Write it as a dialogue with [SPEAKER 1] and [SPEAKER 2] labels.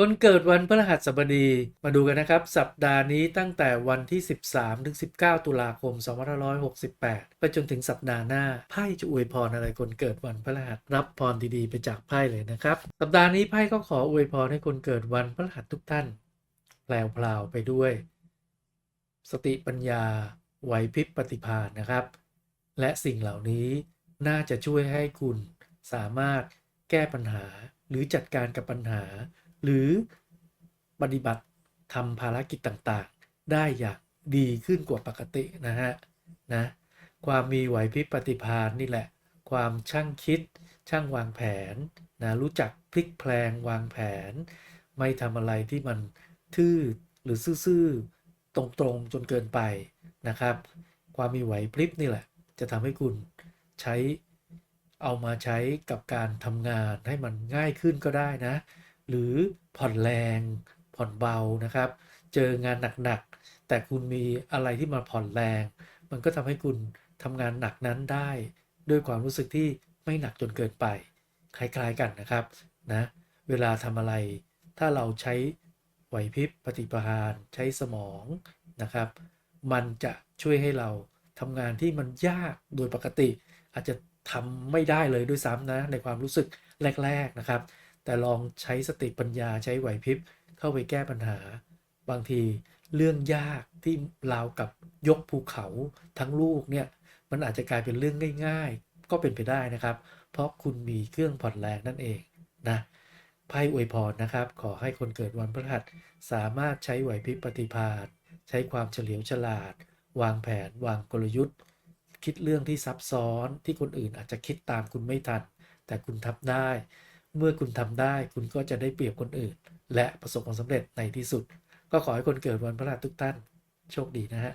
[SPEAKER 1] คนเกิดวันพฤหัสบดีมาดูกันนะครับ สัปดาห์นี้ตั้งแต่วันที่ 13ถึง19 ตุลาคม 2568 ไปจนถึงสัปดาห์หน้า ไพ่จะอวยพรอะไรคนเกิดวันพฤหัสรับพรดีๆ ไปจากไพ่เลยนะครับ สัปดาห์นี้ไพ่ก็ขออวยพรให้คนเกิดวันพฤหัสทุกท่านแพลวไปด้วย สติปัญญาไหวพริบปฏิภาณนะครับ และสิ่งเหล่านี้น่าจะช่วยให้คุณสามารถแก้ปัญหาหรือจัดการกับปัญหา หรือปฏิบัติทำภารกิจต่างๆ ได้อย่างดีขึ้นกว่าปกตินะฮะนะความมีไหวพริบปฏิภาณนี่แหละ ความช่างคิด ช่างวางแผนนะรู้จักพลิกแพลงวางแผน ไม่ทำอะไรที่มันทื่อหรือซื่อๆตรงๆจนเกินไปนะครับ ความมีไหวพริบนี่แหละ จะทำให้คุณใช้เอามาใช้กับการทำงานให้มันง่ายขึ้นก็ได้นะ หรือผ่อนแรง ผ่อนเบานะครับ เจองานหนักๆแต่คุณมีอะไรที่มาผ่อนแรง มันก็ทำให้คุณทำงานหนักนั้นได้ ด้วยความรู้สึกที่ไม่หนักจนเกินไป คล้ายๆกันนะครับนะเวลาทำอะไร ถ้าเราใช้ไหวพริบปฏิภาณใช้สมองนะครับ มันจะช่วยให้เราทำงานที่มันยากโดยปกติ อาจจะทำไม่ได้เลยด้วยซ้ำนะในความรู้สึกแรก ๆนะครับ แต่ลองใช้สติปัญญาใช้ไหวพริบเข้าไปแก้ปัญหา บางทีเรื่องยากที่ราวกับยกภูเขาทั้งลูกเนี่ยมันอาจจะกลายเป็นเรื่องง่าย ๆ ก็เป็นไปได้นะครับ เพราะคุณมีเครื่องผ่อนแรงนั่นเองนะไพ่อวยพรนะครับ ขอให้คนเกิดวันพฤหัสสามารถใช้ไหวพริบปฏิภาณใช้ความเฉลียวฉลาด วางแผน วางกลยุทธ์ คิดเรื่องที่ซับซ้อนที่คนอื่นอาจจะคิดตามคุณไม่ทัน แต่คุณทำได้ เมื่อคุณทำได้คุณก็จะได้เปรียบคนอื่น และประสบความสำเร็จในที่สุด ก็ขอให้คนเกิดวันพฤหัสทุกท่าน โชคดีนะฮะ